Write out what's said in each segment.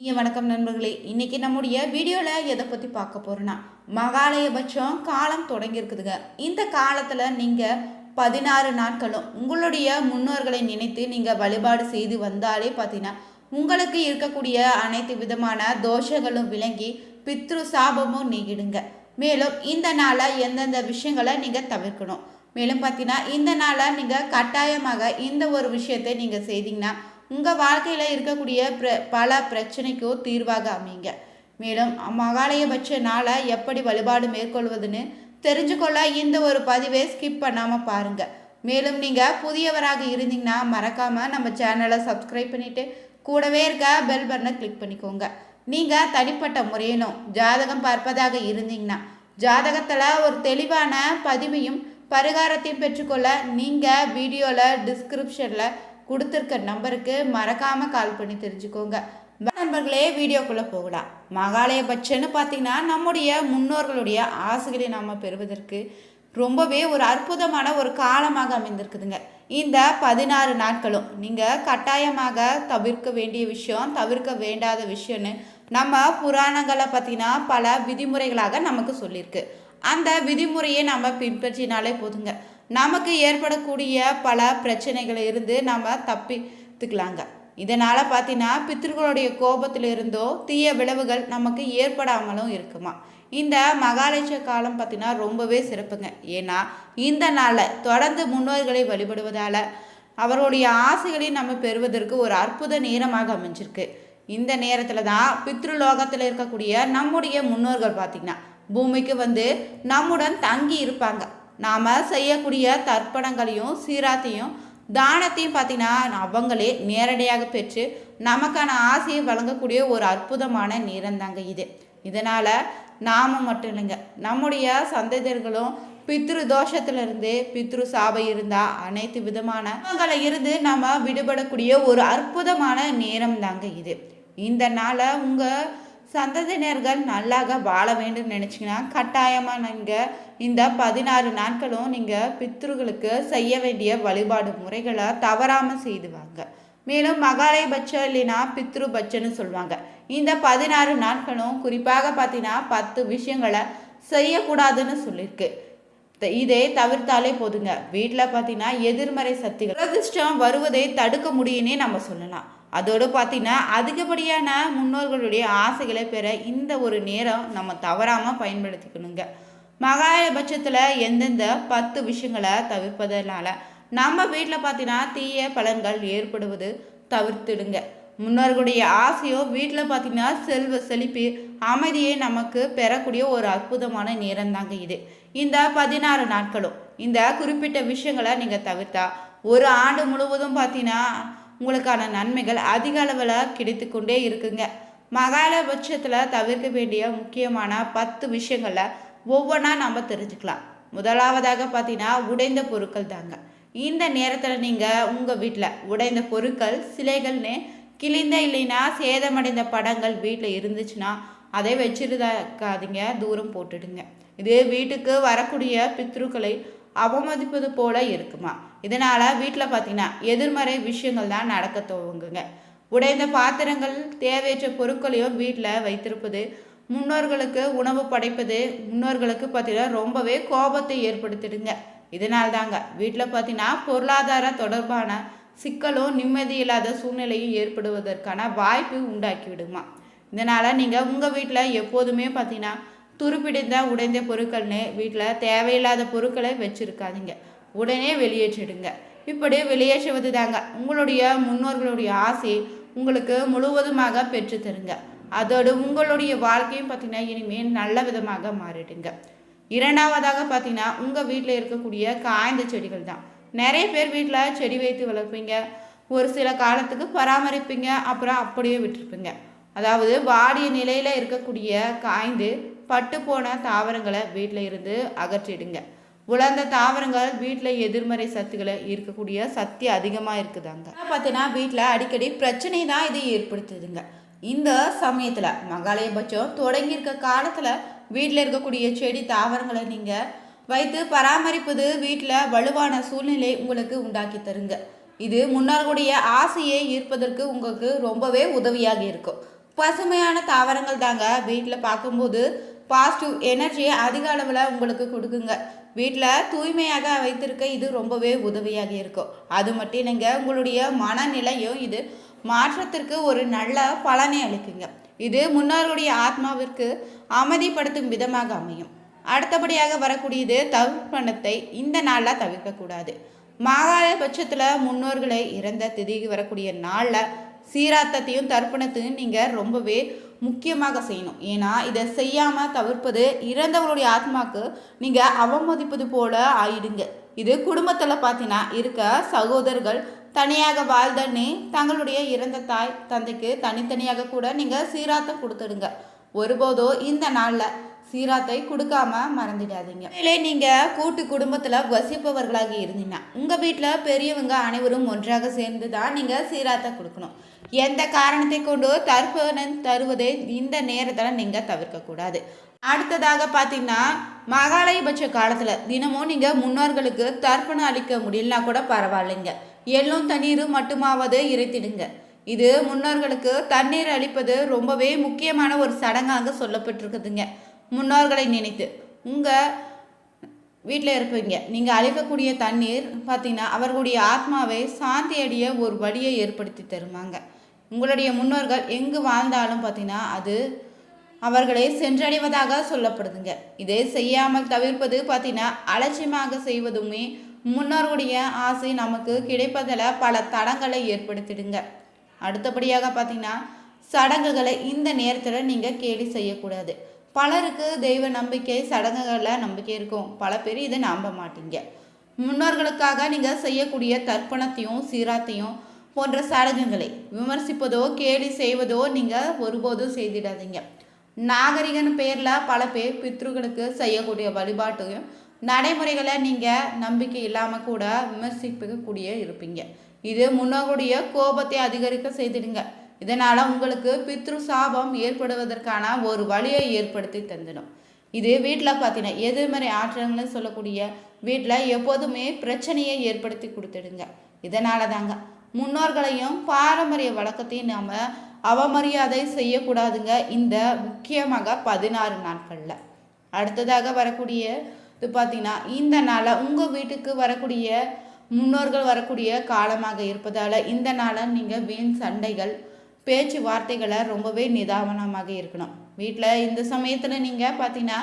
நீங்கள் வணக்கம் நண்பர்களே. இன்னைக்கு நம்முடைய வீடியோவில் எதை பற்றி பார்க்க போகிறோன்னா மகாலயபட்சம் காலம் தொடங்கியிருக்குதுங்க. இந்த காலத்தில் நீங்கள் பதினாறு நாட்களும் உங்களுடைய முன்னோர்களை நினைத்து நீங்கள் வழிபாடு செய்து வந்தாலே பார்த்தீங்கன்னா உங்களுக்கு இருக்கக்கூடிய அனைத்து விதமான தோஷங்களும் விளங்கி பித்ரு சாபமும் நீங்கிடுங்க. மேலும் இந்த நாளை எந்தெந்த விஷயங்களை நீங்கள் தவிர்க்கணும்? மேலும் பார்த்தீங்கன்னா இந்த நாளை நீங்கள் கட்டாயமாக இந்த ஒரு விஷயத்தை நீங்கள் செய்தீங்கன்னா உங்கள் வாழ்க்கையில் இருக்கக்கூடிய பிர பல பிரச்சனைக்கோ தீர்வாக அமைங்க மேலும் மகாலயபட்ச நாளை எப்படி வழிபாடு மேற்கொள்வதுன்னு தெரிஞ்சுக்கொள்ள இந்த ஒரு பதிவை ஸ்கிப் பண்ணாமல் பாருங்கள் மேலும் நீங்கள் புதியவராக இருந்தீங்கன்னா மறக்காமல் நம்ம சேனலை சப்ஸ்கிரைப் பண்ணிவிட்டு கூடவே இருக்க பெல் பட்டனை கிளிக் பண்ணிக்கோங்க. நீங்கள் தனிப்பட்ட முறையிலும் ஜாதகம் பார்ப்பதாக இருந்தீங்கன்னா ஜாதகத்தில் ஒரு தெளிவான பதிவையும் பரிகாரத்தையும் பெற்றுக்கொள்ள நீங்கள் வீடியோவில் டிஸ்கிரிப்ஷனில் கொடுத்துருக்க நம்பருக்கு மறக்காமல் கால் பண்ணி தெரிஞ்சுக்கோங்க. நண்பர்களே வீடியோக்குள்ளே போகலாம். மகாலயபட்சன்னு பார்த்தீங்கன்னா நம்முடைய முன்னோர்களுடைய ஆசைகளை நாம் பெறுவதற்கு ரொம்பவே ஒரு அற்புதமான ஒரு காலமாக அமைந்திருக்குதுங்க. இந்த பதினாறு நாட்களும் நீங்கள் கட்டாயமாக தவிர்க்க வேண்டிய விஷயம் தவிர்க்க வேண்டாத விஷயம்னு நம்ம புராணங்களை பார்த்தீங்கன்னா பல விதிமுறைகளாக நமக்கு சொல்லியிருக்கு. அந்த விதிமுறையை நம்ம பின்பற்றினாலே போதுங்க. நமக்கு ஏற்படக்கூடிய பல பிரச்சனைகளை இருந்து நம்ம தப்பித்துக்கலாங்க. இதனால் பார்த்தீங்கன்னா பித்திருக்களுடைய கோபத்தில் இருந்தோ தீய விளைவுகள் நமக்கு ஏற்படாமலும் இருக்குமா? இந்த மகாலட்ச காலம் பார்த்தீங்கன்னா ரொம்பவே சிறப்புங்க. ஏன்னா இந்த நாளில் தொடர்ந்து முன்னோர்களை வழிபடுவதால் அவருடைய ஆசைகளையும் நம்ம பெறுவதற்கு ஒரு அற்புத நேரமாக அமைஞ்சிருக்கு. இந்த நேரத்தில் தான் பித்ருலோகத்தில் இருக்கக்கூடிய நம்முடைய முன்னோர்கள் பார்த்திங்கன்னா பூமிக்கு வந்து நம்முடன் தங்கி இருப்பாங்க. நாம் செய்யக்கூடிய தர்ப்பணங்களையும் சீராத்தையும் தானத்தையும் பார்த்தீங்கன்னா அவங்களே நேரடியாக பெற்று நமக்கான ஆசையை வழங்கக்கூடிய ஒரு அற்புதமான நேரம் தாங்க இது. இதனால் நாம் மட்டும் இல்லைங்க நம்முடைய சந்ததியர்களும் பித்ரு தோஷத்திலிருந்து பித்ரு சாபை இருந்தால் அனைத்து விதமான அவங்கள இருந்து நம்ம விடுபடக்கூடிய ஒரு அற்புதமான நேரம் தாங்க இது. இந்த நாளை உங்கள் சந்ததியினர்கள் நல்லாக வாழ வேண்டும் நினச்சிங்கன்னா கட்டாயமாக நீங்கள் இந்த பதினாறு நாட்களும் நீங்கள் பித்ருகளுக்கு செய்ய வேண்டிய வழிபாடு முறைகளை தவறாமல் செய்துவாங்க மேலும் மகாலயபட்சம் இல்லைன்னா பித்ருபட்சன்னு சொல்லுவாங்க. இந்த பதினாறு நாட்களும் குறிப்பாக பார்த்தீங்கன்னா பத்து விஷயங்களை செய்யக்கூடாதுன்னு சொல்லியிருக்கு. த- தவிர்த்தாலே போதுங்க. வீட்டில் பார்த்தீங்கன்னா எதிர்மறை சக்திகள் பிரதிஷ்டம் வருவதை தடுக்க முடியும்னே நம்ம சொல்லலாம். அதோடு பார்த்தீங்கன்னா அதிகப்படியான முன்னோர்களுடைய ஆசைகளை பெற இந்த ஒரு நேரம் நம்ம தவறாமல் பயன்படுத்திக்கணுங்க. மகாபட்சத்தில் எந்தெந்த பத்து விஷயங்களை தவிர்ப்பதனால நம்ம வீட்டில் பார்த்தீங்கன்னா தீய பலன்கள் ஏற்படுவது தவிர்த்துடுங்க. முன்னோர்களுடைய ஆசையோ வீட்டில் பார்த்தீங்கன்னா செல்வ செழிப்பு அமைதியை நமக்கு பெறக்கூடிய ஒரு அற்புதமான நேரம் தாங்க இது. இந்த பதினாறு நாட்களும் இந்த குறிப்பிட்ட விஷயங்களை நீங்கள் தவிர்த்தா ஒரு ஆண்டு முழுவதும் பார்த்தீங்கன்னா உங்களுக்கான நன்மைகள் அதிக அளவில் கிடைத்து கொண்டே இருக்குங்க. மகாலபட்சத்தில் தவிர்க்க வேண்டிய முக்கியமான பத்து விஷயங்களை ஒவ்வொன்றா நம்ம தெரிஞ்சுக்கலாம். முதலாவதாக பார்த்தீங்கன்னா உடைந்த பொருட்கள் தாங்க. இந்த நேரத்தில் நீங்கள் உங்கள் வீட்டில் உடைந்த பொருட்கள் சிலைகள்னு கிழிந்த இல்லைன்னா சேதமடைந்த படங்கள் வீட்டில் இருந்துச்சுன்னா அதை வச்சிருக்காதீங்க தூரம் போட்டுடுங்க. இது வீட்டுக்கு வரக்கூடிய பித்ருக்களை அவமதிப்பது போல இருக்குமா? இதனால் வீட்டில் பார்த்தீங்கன்னா எதிர்மறை விஷயங்கள் தான் நடக்க துவங்குங்க. உடைந்த பாத்திரங்கள் தேவையற்ற பொருட்களையும் வீட்டில் வைத்திருப்பது முன்னோர்களுக்கு உணவு படைப்பது முன்னோர்களுக்கு பார்த்தீங்கன்னா ரொம்பவே கோபத்தை ஏற்படுத்திடுங்க. இதனால் தாங்க வீட்டில் பார்த்தீங்கன்னா பொருளாதார தொடர்பான சிக்கலும் நிம்மதி இல்லாத சூழ்நிலையும் ஏற்படுவதற்கான வாய்ப்பு உண்டாக்கி விடுமா இதனால் நீங்கள் உங்கள் வீட்டில் எப்போதுமே பார்த்தீங்கன்னா துருப்பிடிந்த உடைந்த பொருட்கள்னு வீட்டில் தேவையில்லாத பொருட்களை வச்சுருக்காதீங்க. உடனே வெளியேற்றிடுங்க. இப்படி வெளியேற்றுவது தாங்க உங்களுடைய முன்னோர்களுடைய ஆசை உங்களுக்கு முழுவதுமாக பெற்று தருங்க அதோடு உங்களுடைய வாழ்க்கையும் பார்த்தீங்கன்னா இனிமேல் நல்ல விதமாக மாறிடுங்க. இரண்டாவதாக பார்த்தீங்கன்னா உங்கள் வீட்டில் இருக்கக்கூடிய காய்ந்த செடிகள் தான். நிறைய பேர் வீட்டில் செடி வைத்து வளர்ப்பீங்க. ஒரு சில காலத்துக்கு பராமரிப்பீங்க. அப்புறம் அப்படியே விட்டுருப்பீங்க. அதாவது வாடிய நிலையில் இருக்கக்கூடிய காய்ந்து பட்டு போன தாவரங்களை வீட்டில் இருந்து அகற்றிடுங்க. உலர்ந்த தாவரங்கள் வீட்டில் எதிர்மறை சத்துக்களை இருக்கக்கூடிய சக்தி அதிகமாக இருக்குதாங்க. பார்த்தீங்கன்னா வீட்டில் அடிக்கடி பிரச்சனை தான் இது ஏற்படுத்துதுங்க. இந்த சமயத்தில் மகாலயபட்சம் தொடங்கியிருக்க காலத்தில் வீட்டில் இருக்கக்கூடிய செடி தாவரங்களை நீங்கள் வைத்து பராமரிப்பது வீட்டில் வலுவான சூழ்நிலை உங்களுக்கு உண்டாக்கி தருங்க. இது முன்னோர்களுடைய ஆசையை ஈர்ப்பதற்கு உங்களுக்கு ரொம்பவே உதவியாக இருக்கும். பசுமையான தாவரங்கள் தாங்க. வீட்டில் பார்க்கும்போது பாசிட்டிவ் எனர்ஜியை அதிக அளவில் உங்களுக்கு கொடுக்குங்க. வீட்டில் தூய்மையாக வைத்திருக்க இது ரொம்பவே உதவியாக இருக்கும். அது மட்டும் இல்லைங்க உங்களுடைய மனநிலையும் இது மாற்றத்திற்கு ஒரு நல்ல பலனை அளிக்குங்க. இது முன்னோர்களுடைய ஆத்மாவிற்கு அமைதிப்படுத்தும் விதமாக அமையும். அடுத்தபடியாக வரக்கூடியது தவிர்ப்பணத்தை இந்த நாளில் தவிர்க்கக்கூடாது. மாகாள பட்சத்தில் முன்னோர்களை இறந்த திதிக்கு வரக்கூடிய நாளில் சீராத்தத்தையும் தர்ப்பணத்தையும் நீங்கள் ரொம்பவே முக்கியமாக செய்யணும். ஏன்னா இதை செய்யாமல் தவிர்ப்பது இறந்தவங்களுடைய ஆத்மாக்கு நீங்கள் அவமதிப்பது போல ஆயிடுங்க. இது குடும்பத்தில் பார்த்தீங்கன்னா இருக்க சகோதரர்கள் தனியாக வாழ்தன்னு தங்களுடைய இறந்த தாய் தந்தைக்கு தனித்தனியாக கூட நீங்கள் சீராத்தம் கொடுத்துடுங்க. ஒருபோதோ இந்த நாளில் சீராத்தை கொடுக்காம மறந்துடாதீங்க. இல்லை நீங்கள் கூட்டு குடும்பத்தில் வசிப்பவர்களாக இருந்தீங்கன்னா உங்கள் வீட்டில் பெரியவங்க அனைவரும் ஒன்றாக சேர்ந்து தான் நீங்கள் சீராத்தை கொடுக்கணும். எந்த காரணத்தை கொண்டு தர்ப்பணம் தருவதை இந்த நேரத்தில் நீங்கள் தவிர்க்கக்கூடாது. அடுத்ததாக பார்த்தீங்கன்னா மகாலயபட்ச காலத்தில் தினமும் நீங்கள் முன்னோர்களுக்கு தர்ப்பணம் அளிக்க முடியலனா கூட பரவாயில்லைங்க. எள்ளும் தண்ணீரும் மட்டுமாவது இறைத்திடுங்க. இது முன்னோர்களுக்கு தண்ணீர் அளிப்பது ரொம்பவே முக்கியமான ஒரு சடங்காக சொல்லப்பட்டிருக்குதுங்க. முன்னோர்களை நினைத்து. உங்கள் வீட்டில் இருப்பீங்க. நீங்கள் அழிக்கக்கூடிய தண்ணீர் பார்த்தீங்கன்னா அவர்களுடைய ஆத்மாவை சாந்தி அடைய ஒரு வழியை ஏற்படுத்தி தருமாங்க. உங்களுடைய முன்னோர்கள் எங்கு வாழ்ந்தாலும் பார்த்தீங்கன்னா அது அவர்களை சென்றடைவதாக சொல்லப்படுதுங்க. இதை செய்யாமல் தவிர்ப்பது பார்த்தீங்கன்னா அலட்சியமாக செய்வதுமே முன்னோர்களுடைய ஆசை நமக்கு கிடைப்பதில் பல தடங்களை ஏற்படுத்திடுங்க. அடுத்தபடியாக பார்த்தீங்கன்னா சடங்குகளை இந்த நேரத்தில் நீங்கள் கேலி செய்யக்கூடாது. பலருக்கு தெய்வ நம்பிக்கை சடங்குகளில் நம்பிக்கை இருக்கும். பல பேர் இதை நம்ப மாட்டீங்க. முன்னோர்களுக்காக நீங்கள் செய்யக்கூடிய தர்ப்பணத்தையும் சீராத்தையும் போன்ற சடங்குகளை விமர்சிப்பதோ கேலி செய்வதோ நீங்கள் ஒருபோதும் செய்திடாதீங்க. நாகரிகன் பேரில் பல பேர் பித்ருகளுக்கு செய்யக்கூடிய வழிபாட்டையும் நடைமுறைகளை நீங்கள் நம்பிக்கை இல்லாமல் கூட விமர்சிக்கக்கூடிய இருப்பீங்க. இது முன்னோருடைய கோபத்தை அதிகரிக்க செய்திடுங்க. இதனால் உங்களுக்கு பித்ரு சாபம் ஏற்படுவதற்கான ஒரு வழியை ஏற்படுத்தி தந்துடும். இது வீட்டில் பார்த்தீங்கன்னா எதிர்மறை ஆற்றல்னு சொல்லக்கூடிய வீட்டில் எப்போதுமே பிரச்சனையை ஏற்படுத்தி கொடுத்துடுங்க. இதனால தாங்க முன்னோர்களையும் பாரம்பரிய வழக்கத்தையும் நாம் அவமரியாதை செய்யக்கூடாதுங்க இந்த முக்கியமாக பதினாறு நாட்களில். அடுத்ததாக வரக்கூடிய இது பார்த்தீங்கன்னா இந்த நாளை உங்கள் வீட்டுக்கு வரக்கூடிய முன்னோர்கள் வரக்கூடிய காலமாக இருப்பதால் இந்த நாளை நீங்கள் வீண் சண்டைகள் பேச்சு வார்த்தைகளை ரொம்பவே நிதானமாக இருக்கணும். வீட்டில் இந்த சமயத்தில் நீங்கள் பார்த்தீங்கன்னா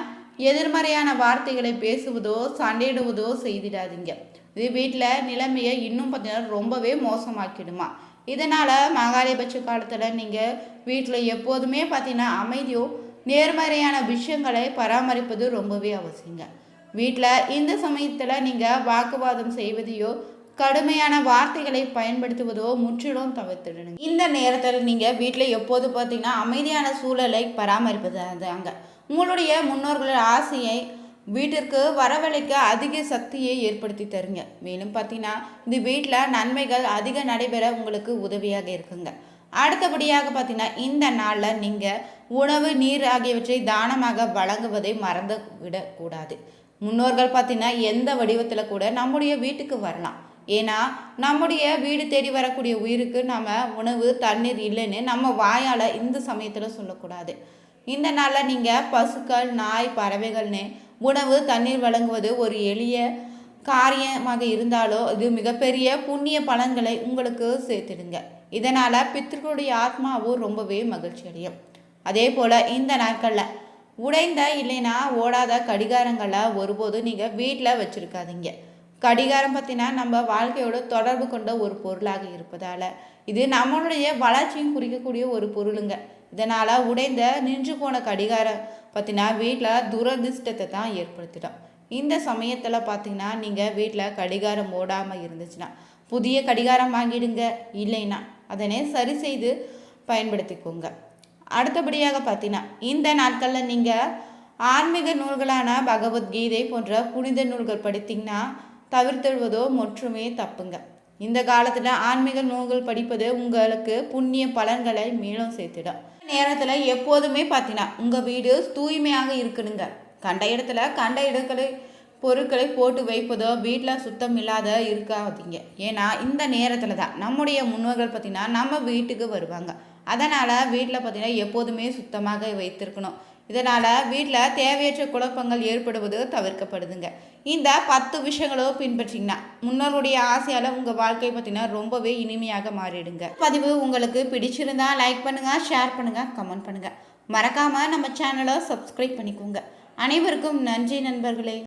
எதிர்மறையான வார்த்தைகளை பேசுவதோ சண்டையிடுவதோ செய்திடாதீங்க. இது வீட்டில் நிலைமையை இன்னும் பார்த்தீங்கன்னா ரொம்பவே மோசமாக்கிடுமா. இதனால் மகாலயபட்ச காலத்தில் நீங்கள் வீட்டில் எப்போதுமே பார்த்தீங்கன்னா அமைதியோ நேர்மறையான விஷயங்களை பராமரிப்பது ரொம்பவே அவசியங்க. வீட்டில் இந்த சமயத்தில் நீங்கள் வாக்குவாதம் செய்வதையோ கடுமையான வார்த்தைகளை பயன்படுத்துவதோ முற்றிலும் தவிர்த்துடணும் இந்த நேரத்தில் நீங்கள் வீட்டில் எப்போது பார்த்தீங்கன்னா அமைதியான சூழலை பராமரிப்பது தாங்க உங்களுடைய முன்னோர்களின் ஆசையை வீட்டிற்கு வரவழைக்க அதிக சக்தியை ஏற்படுத்தி தருங்க. மேலும் பார்த்தீங்கன்னா இந்த வீட்டில் நன்மைகள் அதிக நடைபெற உங்களுக்கு உதவியாக இருக்குங்க. அடுத்தபடியாக பார்த்தீங்கன்னா இந்த நாளில் நீங்கள் உணவு நீர் ஆகியவற்றை தானமாக வழங்குவதை மறந்து விடக்கூடாது. முன்னோர்கள் பார்த்தீங்கன்னா எந்த வடிவத்தில் கூட நம்முடைய வீட்டுக்கு வரலாம். ஏன்னா நம்முடைய வீடு தேடி வரக்கூடிய உயிருக்கு நம்ம உணவு தண்ணீர் இல்லைன்னு நம்ம வாயால் இந்த சமயத்தில் சொல்லக்கூடாது. இந்த நாளில் நீங்கள் பசுக்கள் நாய் பறவைகள்னு உணவு தண்ணீர் வழங்குவது ஒரு எளிய காரியமாக இருந்தாலோ இது மிகப்பெரிய புண்ணிய பலன்களை உங்களுக்கு சேர்த்துடுங்க. இதனால் பித்திருக்களுடைய ஆத்மாவும் ரொம்பவே மகிழ்ச்சி அடையும். அதே போல் இந்த நாட்களில் உடைந்த இல்லைன்னா ஓடாத கடிகாரங்களை ஒருபோதும் நீங்கள் வீட்டில் வச்சுருக்காதீங்க. கடிகாரம் பார்த்தினா நம்ம வாழ்க்கையோட தொடர்பு கொண்ட ஒரு பொருளாக இருப்பதால் இது நம்மளுடைய வளர்ச்சியும் குறிக்கக்கூடிய ஒரு பொருளுங்க. இதனால் உடைந்த நின்று போன கடிகாரம் பார்த்தினா வீட்டில் துரதிர்ஷ்டத்தை தான் ஏற்படுத்திட்டோம். இந்த சமயத்தில் பார்த்தீங்கன்னா நீங்கள் வீட்டில் கடிகாரம் ஓடாமல் இருந்துச்சுன்னா புதிய கடிகாரம் வாங்கிடுங்க இல்லைன்னா அதனை சரி செய்து பயன்படுத்திக்கோங்க. அடுத்தபடியாக பார்த்தீங்கன்னா இந்த நாட்களில் நீங்கள் ஆன்மீக நூல்களான பகவத்கீதை போன்ற புனித நூல்கள் படித்தீங்கன்னா தவிர்த்திடுவதோ முற்றுமே தப்புங்க. இந்த காலத்தில் ஆன்மீக நூல்கள் படிப்பது உங்களுக்கு புண்ணிய பலன்களை மேலும் சேர்த்திடும். நேரத்தில் எப்போதுமே பார்த்தீங்கன்னா உங்கள் வீடு தூய்மையாக இருக்கணுங்க. கண்ட இடத்துல கண்ட இடங்களை பொருட்களை போட்டு வைப்பதோ வீட்டில் சுத்தம் இல்லாத இருக்காதீங்க. ஏன்னா இந்த நேரத்தில் தான் நம்முடைய முன்னோர்கள் பார்த்திங்கன்னா நம்ம வீட்டுக்கு வருவாங்க. அதனால் வீட்டில் பார்த்தீங்கன்னா எப்போதுமே சுத்தமாக வைத்திருக்கணும். இதனால் வீட்டில் தேவையற்ற குழப்பங்கள் ஏற்படுவது தவிர்க்கப்படுதுங்க. இந்த பத்து விஷயங்களும் பின்பற்றிங்கன்னா முன்னோருடைய ஆசையால் உங்கள் வாழ்க்கை பார்த்தீங்கன்னா ரொம்பவே இனிமையாக மாறிடுங்க. பதிவு உங்களுக்கு பிடிச்சிருந்தா லைக் பண்ணுங்கள் ஷேர் பண்ணுங்கள் கமெண்ட் பண்ணுங்கள் மறக்காமல் நம்ம சேனலை சப்ஸ்கிரைப் பண்ணிக்கோங்க. அனைவருக்கும் நன்றி நண்பர்களே.